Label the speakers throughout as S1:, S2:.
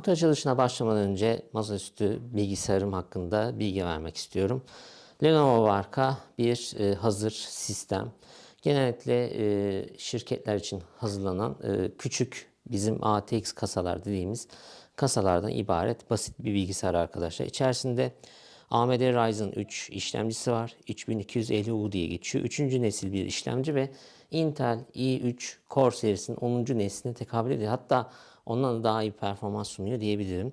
S1: Kutu açılışına başlamadan önce masaüstü bilgisayarım hakkında bilgi vermek istiyorum. Lenovo marka bir e, hazır sistem. Genellikle e, şirketler için hazırlanan e, küçük bizim ATX kasalar dediğimiz kasalardan ibaret basit bir bilgisayar arkadaşlar. İçerisinde AMD Ryzen 3 işlemcisi var. 3250U diye geçiyor. Üçüncü nesil bir işlemci ve Intel i3 Core serisinin 10. nesline tekabül ediyor. Hatta ondan da daha iyi performans sunuyor diyebilirim.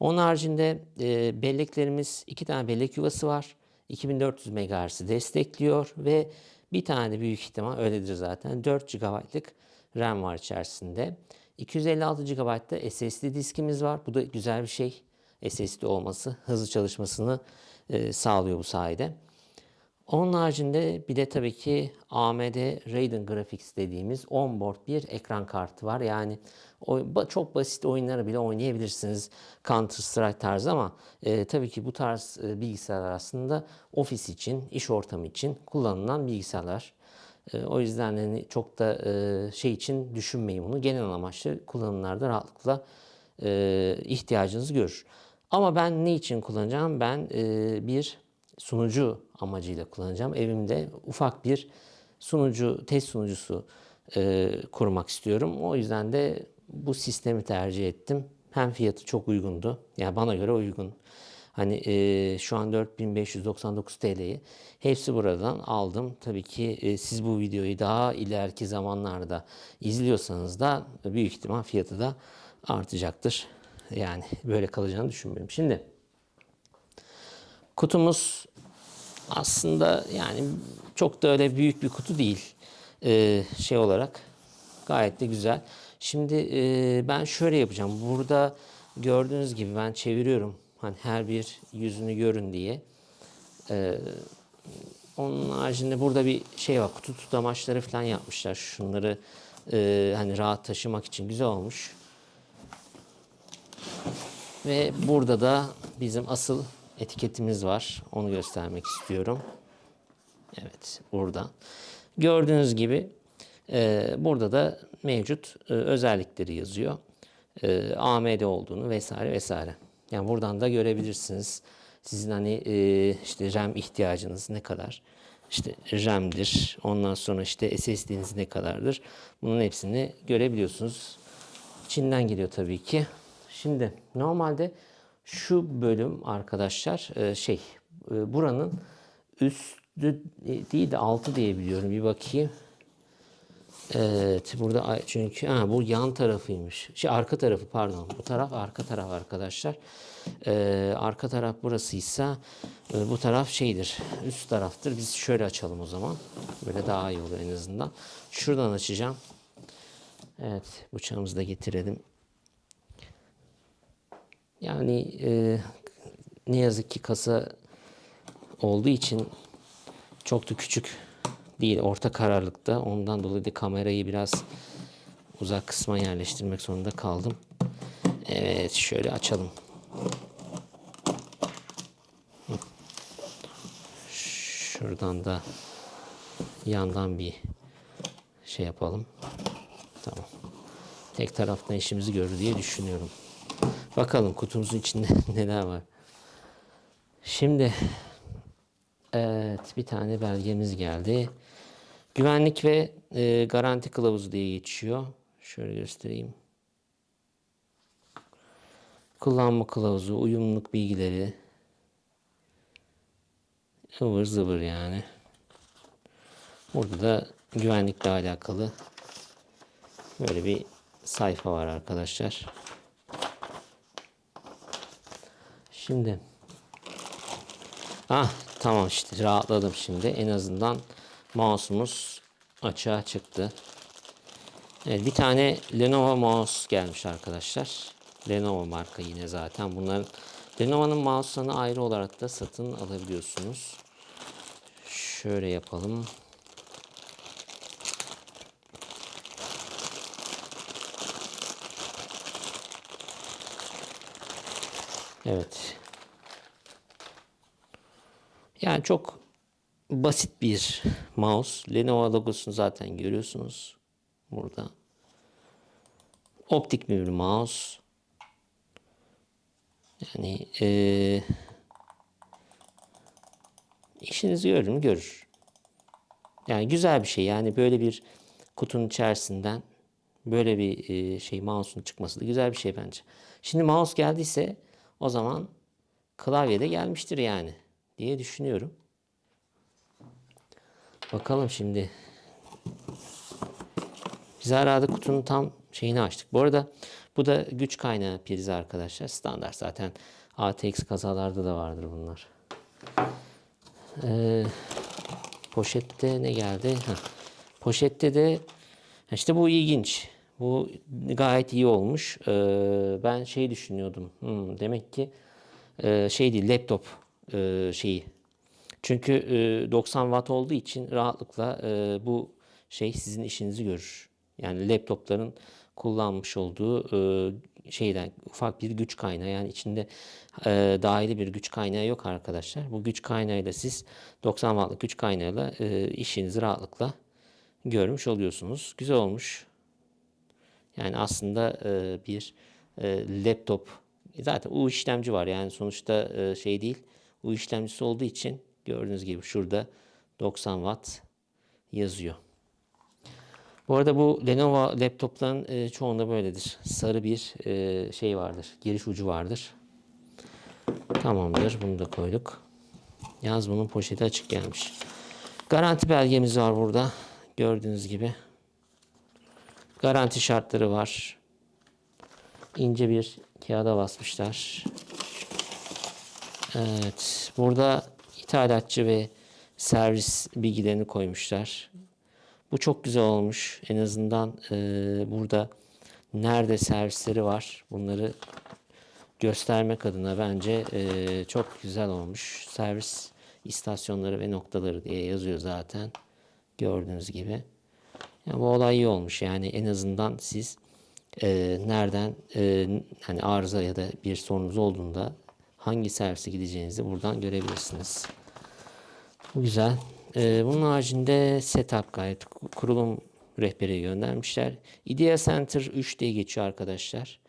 S1: Onun haricinde e, belleklerimiz iki tane bellek yuvası var. 2400 MHz'i destekliyor ve bir tane de büyük ihtimal öyledir zaten. 4 GB'lık RAM var içerisinde. 256 GB'da SSD diskimiz var. Bu da güzel bir şey. SSD olması hızlı çalışmasını e, sağlıyor bu sayede. Onun haricinde bir de tabii ki AMD Radeon Graphics dediğimiz onboard bir ekran kartı var. Yani çok basit oyunları bile oynayabilirsiniz Counter Strike tarzı ama e, tabii ki bu tarz e, bilgisayarlar aslında ofis için, iş ortamı için kullanılan bilgisayarlar. E, o yüzden hani çok da e, şey için düşünmeyin bunu. Genel amaçlı kullanımlarda rahatlıkla e, ihtiyacınızı görür. Ama ben ne için kullanacağım? Ben e, bir sunucu amacıyla kullanacağım. Evimde ufak bir sunucu, test sunucusu e, kurmak istiyorum. O yüzden de bu sistemi tercih ettim. Hem fiyatı çok uygundu. Yani bana göre uygun. Hani e, şu an 4599 TL'yi hepsi buradan aldım. Tabii ki e, siz bu videoyu daha ileriki zamanlarda izliyorsanız da büyük ihtimal fiyatı da artacaktır. Yani böyle kalacağını düşünmüyorum. Şimdi kutumuz aslında yani çok da öyle büyük bir kutu değil Ee, şey olarak gayet de güzel. Şimdi e, ben şöyle yapacağım. Burada gördüğünüz gibi ben çeviriyorum. Hani her bir yüzünü görün diye. Ee, onun haricinde burada bir şey var. Kutu tutamaçları falan yapmışlar. Şunları e, hani rahat taşımak için güzel olmuş. Ve burada da bizim asıl etiketimiz var. Onu göstermek istiyorum. Evet burada. Gördüğünüz gibi e, burada da mevcut e, özellikleri yazıyor. E, AMD olduğunu vesaire vesaire. Yani buradan da görebilirsiniz. Sizin hani e, işte RAM ihtiyacınız ne kadar? İşte RAM'dir. Ondan sonra işte SSD'niz ne kadardır? Bunun hepsini görebiliyorsunuz. Çin'den geliyor tabii ki. Şimdi normalde şu bölüm arkadaşlar e, şey e, buranın üstü değil de altı diye biliyorum. Bir bakayım. Evet burada çünkü ha, bu yan tarafıymış. Şey arka tarafı pardon. Bu taraf arka taraf arkadaşlar. Ee, arka taraf burasıysa e, bu taraf şeydir. Üst taraftır. Biz şöyle açalım o zaman. Böyle daha iyi olur en azından. Şuradan açacağım. Evet bıçağımızı da getirelim. Yani e, ne yazık ki kasa olduğu için çok da küçük değil. Orta kararlıkta. Ondan dolayı da kamerayı biraz uzak kısma yerleştirmek zorunda kaldım. Evet şöyle açalım. Şuradan da yandan bir şey yapalım. Tamam. Tek taraftan işimizi görür diye düşünüyorum. Bakalım kutumuzun içinde neler var. Şimdi evet bir tane belgemiz geldi. Güvenlik ve e, garanti kılavuzu diye geçiyor. Şöyle göstereyim. Kullanma kılavuzu, uyumluluk bilgileri. ıvır zıvır yani. Burada da güvenlikle alakalı böyle bir sayfa var arkadaşlar. Şimdi ah tamam işte rahatladım şimdi. En azından mouse'umuz açığa çıktı. Evet, bir tane Lenovo mouse gelmiş arkadaşlar. Lenovo marka yine zaten. Bunların Lenovo'nun mouse'larını ayrı olarak da satın alabiliyorsunuz. Şöyle yapalım. Evet. Yani çok basit bir mouse. Lenovo logosunu zaten görüyorsunuz burada. Optik bir mouse. Yani eee işinizi görür mü? Görür. Yani güzel bir şey. Yani böyle bir kutunun içerisinden böyle bir e, şey mouse'un çıkması da güzel bir şey bence. Şimdi mouse geldiyse o zaman klavye de gelmiştir yani diye düşünüyorum. Bakalım şimdi. Biz herhalde kutunun tam şeyini açtık. Bu arada bu da güç kaynağı prizi arkadaşlar. Standart zaten ATX kazalarda da vardır bunlar. Ee, poşette ne geldi? Heh. Poşette de işte bu ilginç. Bu gayet iyi olmuş. Ee, ben şey düşünüyordum. Hmm, demek ki e, şey değil laptop e, şeyi. Çünkü e, 90 watt olduğu için rahatlıkla e, bu şey sizin işinizi görür. Yani laptopların kullanmış olduğu e, şeyden ufak bir güç kaynağı yani içinde e, dahili bir güç kaynağı yok arkadaşlar. Bu güç kaynağıyla siz 90 wattlık güç kaynağıyla e, işinizi rahatlıkla görmüş oluyorsunuz. Güzel olmuş. Yani aslında e, bir e, laptop zaten U işlemci var yani sonuçta e, şey değil. U işlemcisi olduğu için gördüğünüz gibi şurada 90 watt yazıyor. Bu arada bu Lenovo laptopların e, çoğunda böyledir. Sarı bir e, şey vardır. Giriş ucu vardır. Tamamdır. Bunu da koyduk. Yalnız bunun poşeti açık gelmiş. Garanti belgemiz var burada. Gördüğünüz gibi. Garanti şartları var. İnce bir kağıda basmışlar. Evet. Burada ithalatçı ve servis bilgilerini koymuşlar. Bu çok güzel olmuş. En azından e, burada nerede servisleri var bunları göstermek adına bence e, çok güzel olmuş. Servis istasyonları ve noktaları diye yazıyor zaten. Gördüğünüz gibi. Yani bu olay iyi olmuş. Yani en azından siz e, nereden e, hani arıza ya da bir sorunuz olduğunda hangi servise gideceğinizi buradan görebilirsiniz. Bu güzel. Ee, bunun haricinde setup guide, kurulum rehberi göndermişler. IDEA Center 3 diye geçiyor arkadaşlar.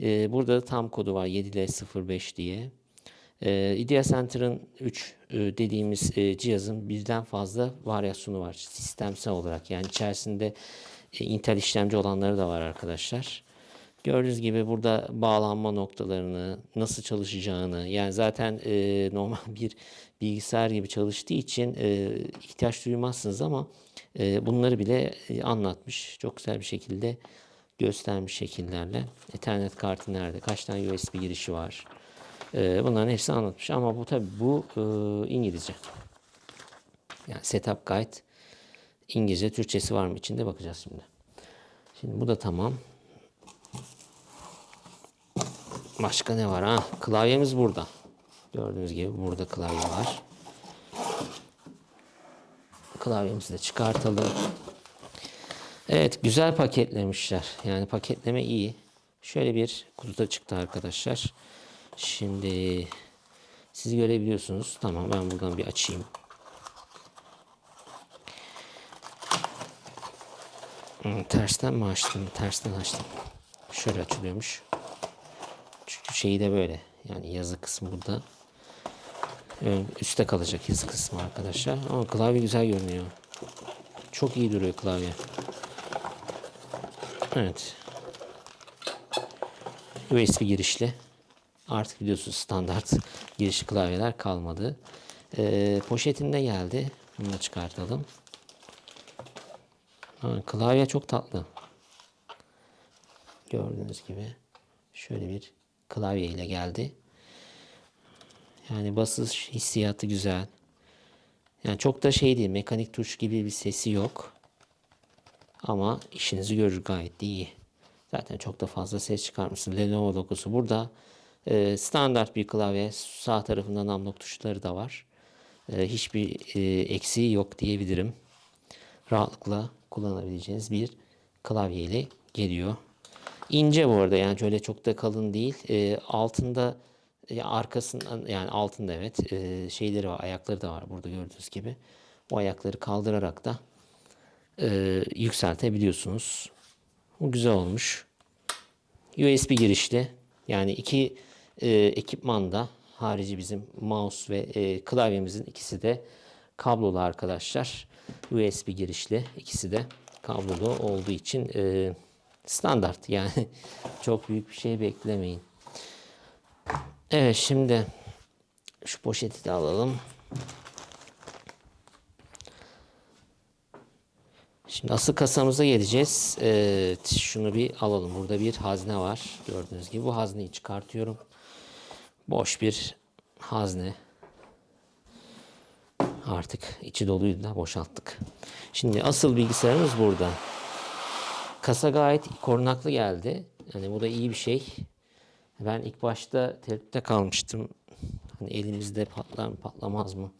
S1: Ee, burada da tam kodu var 7L05 diye. Ee, IDEA Center'ın 3 e, dediğimiz e, cihazın birden fazla varyasyonu var sistemsel olarak. Yani içerisinde e, Intel işlemci olanları da var arkadaşlar. Gördüğünüz gibi burada bağlanma noktalarını, nasıl çalışacağını, yani zaten e, normal bir bilgisayar gibi çalıştığı için e, ihtiyaç duymazsınız ama e, bunları bile e, anlatmış. Çok güzel bir şekilde göstermiş şekillerle. Ethernet kartı nerede, kaç tane USB girişi var. E, bunların hepsini anlatmış ama bu tabi bu e, İngilizce. Yani setup guide İngilizce, Türkçesi var mı içinde bakacağız şimdi. Şimdi bu da tamam. Başka ne var ha? Klavyemiz burada. Gördüğünüz gibi burada klavye var. Klavyemizi de çıkartalım. Evet güzel paketlemişler. Yani paketleme iyi. Şöyle bir kutuda çıktı arkadaşlar. Şimdi siz görebiliyorsunuz. Tamam ben buradan bir açayım. Hmm, tersten mi açtım? Tersten açtım. Şöyle açılıyormuş. Çünkü şeyi de böyle. Yani yazı kısmı burada. Ön- Üste kalacak yazı kısmı arkadaşlar. Ama klavye güzel görünüyor. Çok iyi duruyor klavye. Evet. USB girişli. Artık biliyorsunuz standart girişli klavyeler kalmadı. Ee, poşetinde geldi. Bunu da çıkartalım. Ha, klavye çok tatlı. Gördüğünüz gibi şöyle bir klavye ile geldi. Yani basış hissiyatı güzel. Yani çok da şey değil, mekanik tuş gibi bir sesi yok. Ama işinizi görür gayet iyi. Zaten çok da fazla ses çıkarmışsın. Lenovo logosu burada. Ee, standart bir klavye. Sağ tarafında numlock tuşları da var. Ee, hiçbir e, eksiği yok diyebilirim. Rahatlıkla kullanabileceğiniz bir klavye ile geliyor. İnce bu arada yani şöyle çok da kalın değil. Ee, altında ya arkasından yani altında evet e, şeyleri var ayakları da var burada gördüğünüz gibi. O ayakları kaldırarak da e, yükseltebiliyorsunuz. Bu güzel olmuş. USB girişli yani iki e, ekipmanda harici bizim mouse ve e, klavyemizin ikisi de kablolu arkadaşlar. USB girişli ikisi de kablolu olduğu için e, standart yani çok büyük bir şey beklemeyin. Evet şimdi şu poşeti de alalım. Şimdi asıl kasamıza geleceğiz. Evet, şunu bir alalım. Burada bir hazne var. Gördüğünüz gibi bu hazneyi çıkartıyorum. Boş bir hazne. Artık içi doluydu da boşalttık. Şimdi asıl bilgisayarımız burada. Kasa gayet korunaklı geldi. Yani bu da iyi bir şey. Ben ilk başta tereddütte kalmıştım. Hani elimizde patlar mı patlamaz mı?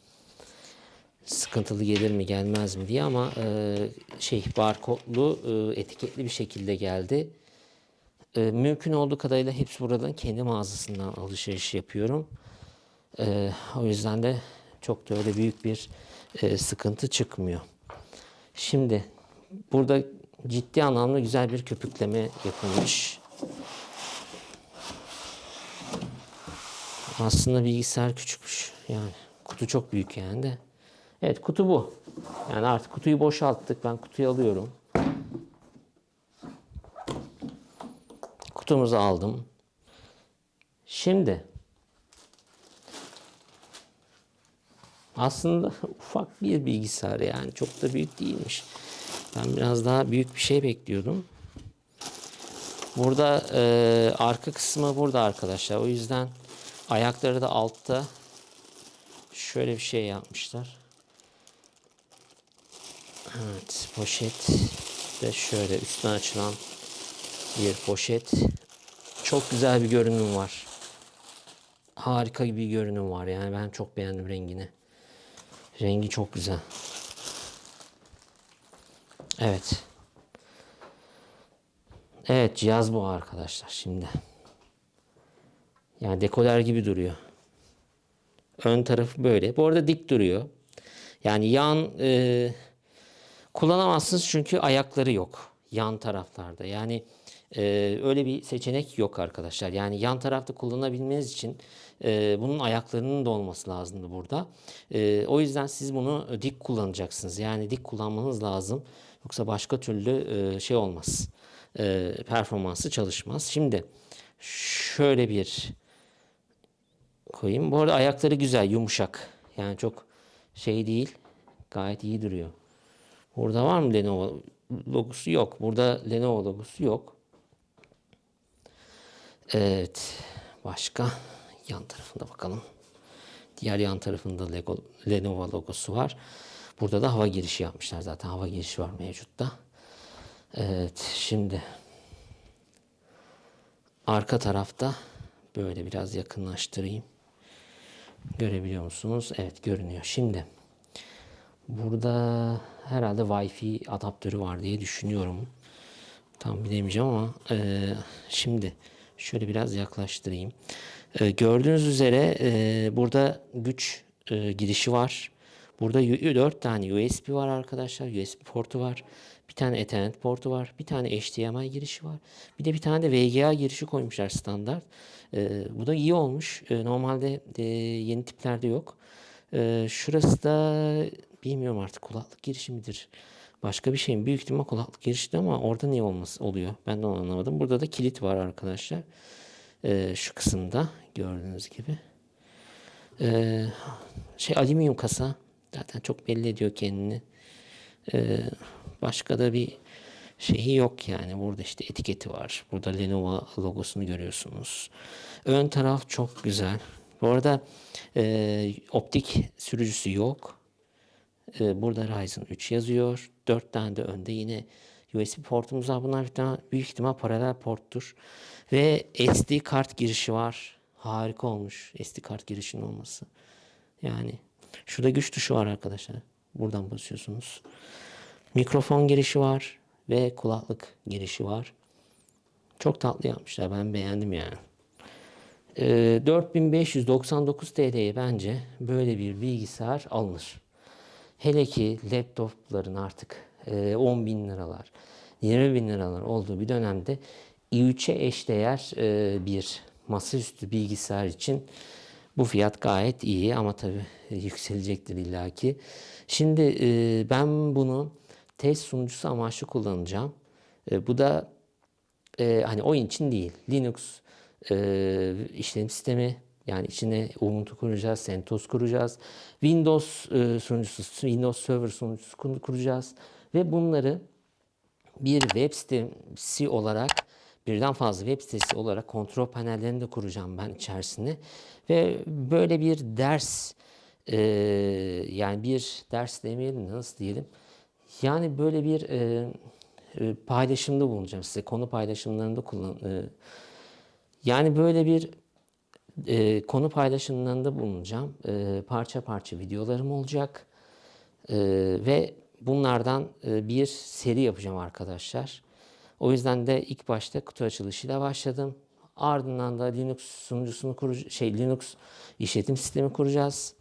S1: Sıkıntılı gelir mi gelmez mi diye ama e, şey barkodlu e, etiketli bir şekilde geldi. E, mümkün olduğu kadarıyla hepsi buradan kendi mağazasından alışveriş yapıyorum. E, o yüzden de çok da öyle büyük bir e, sıkıntı çıkmıyor. Şimdi burada ciddi anlamda güzel bir köpükleme yapılmış. Aslında bilgisayar küçükmüş. Yani kutu çok büyük yani de. Evet kutu bu. Yani artık kutuyu boşalttık. Ben kutuyu alıyorum. Kutumuzu aldım. Şimdi aslında ufak bir bilgisayar yani çok da büyük değilmiş. Ben biraz daha büyük bir şey bekliyordum. Burada e, arka kısmı burada arkadaşlar. O yüzden ayakları da altta şöyle bir şey yapmışlar. Evet poşet de şöyle üstten açılan bir poşet. Çok güzel bir görünüm var. Harika bir görünüm var yani ben çok beğendim rengini. Rengi çok güzel. Evet. Evet cihaz bu arkadaşlar şimdi. Yani dekoder gibi duruyor. Ön tarafı böyle. Bu arada dik duruyor. Yani yan e, kullanamazsınız çünkü ayakları yok yan taraflarda. Yani e, öyle bir seçenek yok arkadaşlar. Yani yan tarafta kullanabilmeniz için e, bunun ayaklarının da olması lazımdı burada. E, o yüzden siz bunu dik kullanacaksınız. Yani dik kullanmanız lazım. Yoksa başka türlü e, şey olmaz. E, performansı çalışmaz. Şimdi şöyle bir koyayım. Bu arada ayakları güzel, yumuşak. Yani çok şey değil. Gayet iyi duruyor. Burada var mı Lenovo logosu? Yok. Burada Lenovo logosu yok. Evet. Başka yan tarafında bakalım. Diğer yan tarafında Lego, Lenovo logosu var. Burada da hava girişi yapmışlar zaten. Hava girişi var mevcutta. Evet. Şimdi arka tarafta böyle biraz yakınlaştırayım. Görebiliyor musunuz? Evet görünüyor. Şimdi burada herhalde Wi-Fi adaptörü var diye düşünüyorum. Tam bilemeyeceğim ama e, şimdi şöyle biraz yaklaştırayım. E, gördüğünüz üzere e, burada güç e, girişi var. Burada 4 tane USB var arkadaşlar. USB portu var. Bir tane Ethernet portu var. Bir tane HDMI girişi var. Bir de bir tane de VGA girişi koymuşlar standart. Ee, bu da iyi olmuş. Ee, normalde e, yeni tiplerde yok. Ee, şurası da bilmiyorum artık kulaklık girişi midir? Başka bir şey mi? Büyük ihtimal kulaklık girişi ama orada niye olması oluyor? Ben de onu anlamadım. Burada da kilit var arkadaşlar. Ee, şu kısımda gördüğünüz gibi. Ee, şey alüminyum kasa. Zaten çok belli ediyor kendini. Ee, başka da bir şeyi yok yani. Burada işte etiketi var. Burada Lenovo logosunu görüyorsunuz. Ön taraf çok güzel. Bu arada e, optik sürücüsü yok. E, burada Ryzen 3 yazıyor. 4 tane de önde yine USB portumuz var. Bunlar bir tane büyük ihtimal paralel porttur. Ve SD kart girişi var. Harika olmuş SD kart girişinin olması. Yani şurada güç tuşu var arkadaşlar. Buradan basıyorsunuz. Mikrofon girişi var ve kulaklık girişi var. Çok tatlı yapmışlar. Ben beğendim yani. Ee, 4599 TL'ye bence böyle bir bilgisayar alınır. Hele ki laptopların artık e, 10 bin liralar, 20 bin liralar olduğu bir dönemde i3'e eşdeğer e, bir masaüstü bilgisayar için bu fiyat gayet iyi ama tabii yükselecektir illaki. Şimdi e, ben bunu test sunucusu amaçlı kullanacağım. E, bu da e, hani oyun için değil. Linux e, işletim sistemi yani içine Ubuntu kuracağız, CentOS kuracağız. Windows e, sunucusu, Windows Server sunucusu kur- kuracağız. Ve bunları bir web sitesi olarak birden fazla web sitesi olarak kontrol panellerini de kuracağım ben içerisine. Ve böyle bir ders e, yani bir ders demeyelim de nasıl diyelim. Yani böyle bir e, e, paylaşımda bulunacağım size. Konu paylaşımlarında kullan. e, yani böyle bir e, konu paylaşımlarında bulunacağım. E, parça parça videolarım olacak. E, ve bunlardan e, bir seri yapacağım arkadaşlar. O yüzden de ilk başta kutu açılışıyla başladım. Ardından da Linux sunucusunu kuracağız. Şey Linux işletim sistemi kuracağız.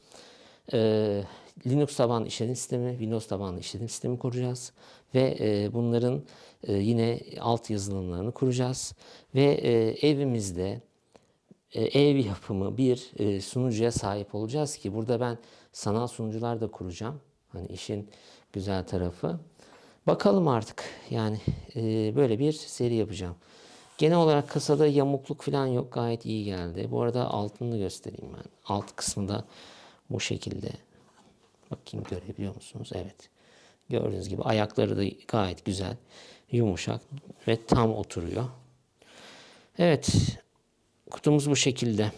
S1: Ee, Linux tabanlı işletim sistemi, Windows tabanlı işletim sistemi kuracağız ve e, bunların e, yine alt yazılımlarını kuracağız ve e, evimizde e, ev yapımı bir e, sunucuya sahip olacağız ki burada ben sanal sunucular da kuracağım. Hani işin güzel tarafı. Bakalım artık yani e, böyle bir seri yapacağım. Genel olarak kasada yamukluk falan yok gayet iyi geldi. Bu arada altını göstereyim ben. Alt kısmı da bu şekilde. Bakayım görebiliyor musunuz? Evet. Gördüğünüz gibi ayakları da gayet güzel, yumuşak ve tam oturuyor. Evet. Kutumuz bu şekilde.